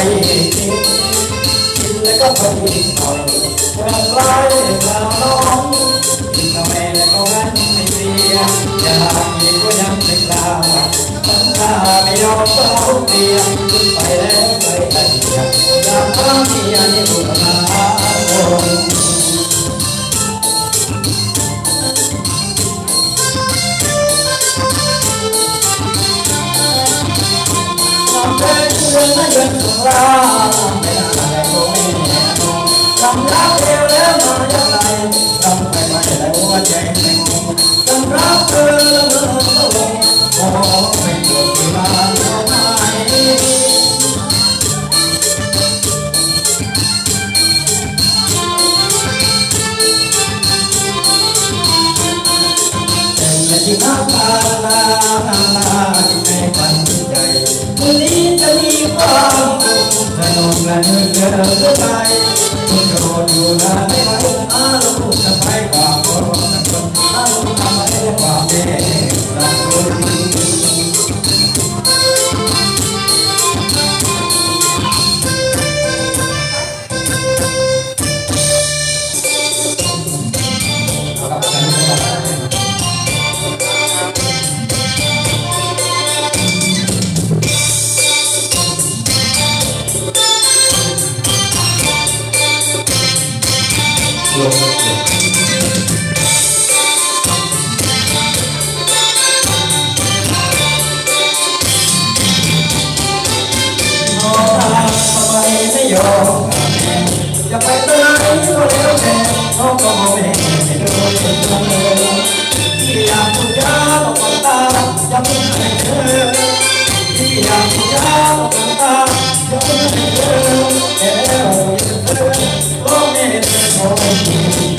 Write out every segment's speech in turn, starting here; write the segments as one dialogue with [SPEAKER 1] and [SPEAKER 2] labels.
[SPEAKER 1] ก็ไปกินกินแล้วก็พอดีหน่อยวันไล่ตามน้องกินกาแฟแล้วก็แว่นไม่เสียอยากกินก็ยังไม่กล้าตั้งตาไม่ยอมเฝ้าเตียงขึ้นไปแล้วไปแต่เดียวอยากฟังเมียนี่บุญนา และเธอเดินไปคุณโดดอยู่นานไม่ไหว ยอมจะไปตัวไหนก็แล้วแต่เขาก็มองไม่เห็นไม่ดูเป็นเลยที่อยากพูดยาต้องมองตาอย่าเพิ่งให้เธอที่อยากพูดยาต้องมองตาอย่าเพิ่งให้เธอแต่แล้วเธอโอ้แม่เธอขอให้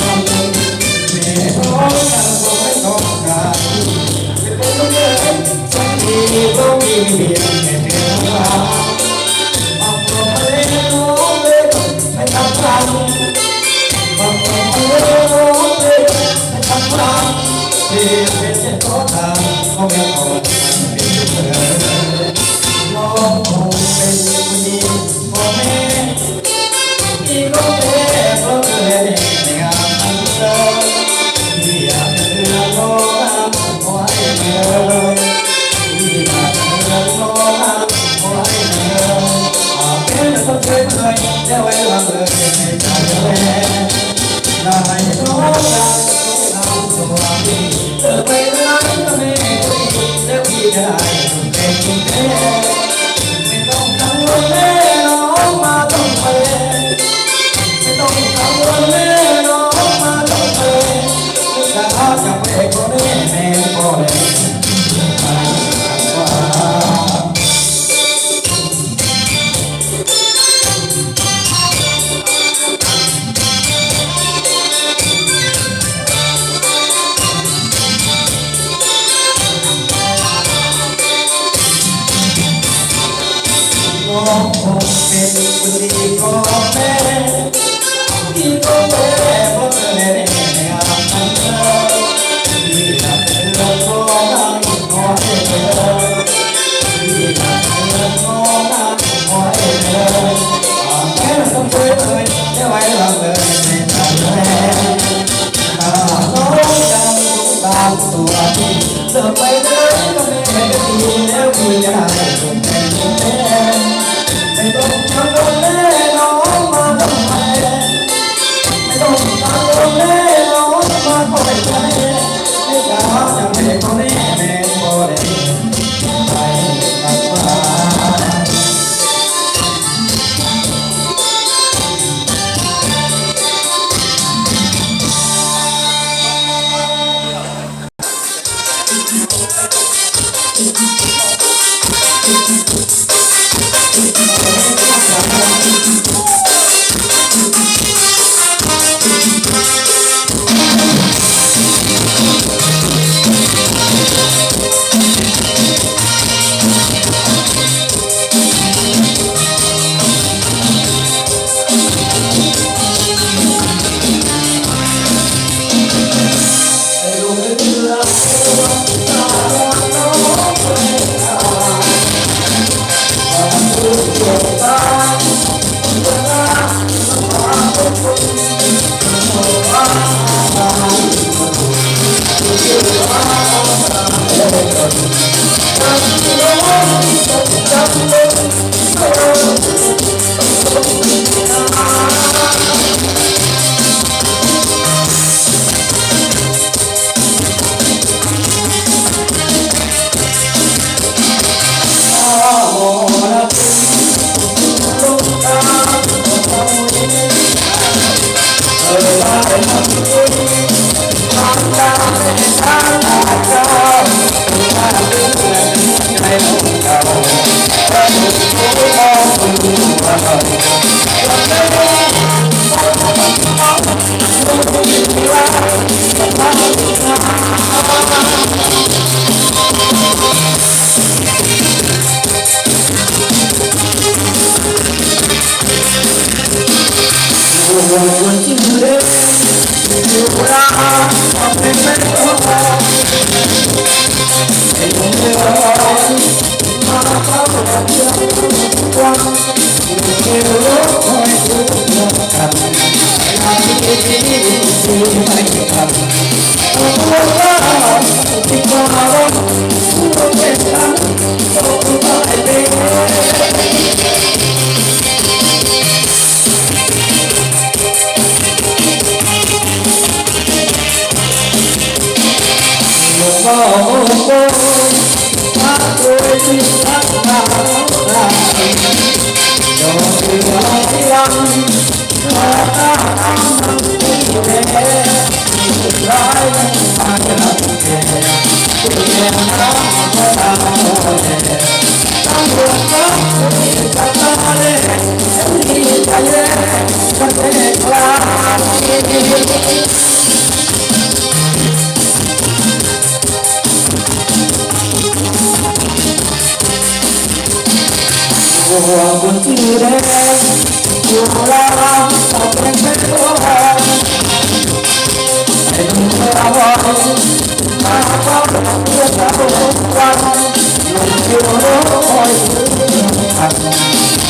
[SPEAKER 1] ทำแม่ขอกันขอให้ต้องการเป็นคนเดินสักทีก็มีเพียงแค่ องผมเป็นคนดีพ่อแม่ที่พ่อแม่พ่อแม่ในอาบน้ำที่จะเป็นลูกพ่อแม่พ่อแม่ที่จะเป็นลูกพ่อแม่พ่อแม่แค่ต้องเคยเคยไม่ไหวหลังเลยในตาแม่ตาน้องตามตัวที่เธอไปไหนก็ไม่ได้ดีแล้วมีจะทำใไร Thank you. Oh, Tire, you are open to the world. And you are walking, my heart is a whole world. You are always in my heart.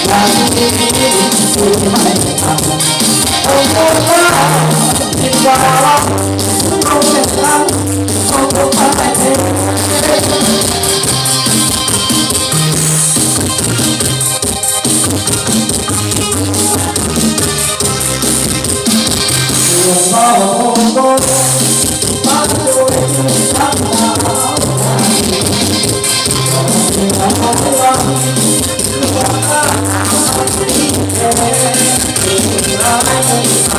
[SPEAKER 1] Now you need to be in my heart. Thank you.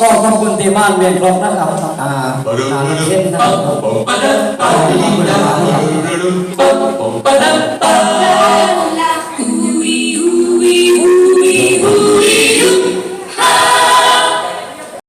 [SPEAKER 1] ก็ของ
[SPEAKER 2] คุณที่บ้านเรียนครบนะครับอ่าทางเช่นนะครับ
[SPEAKER 3] ผมปะเดินปั
[SPEAKER 2] ดีนะผมปะเดินปะเดิน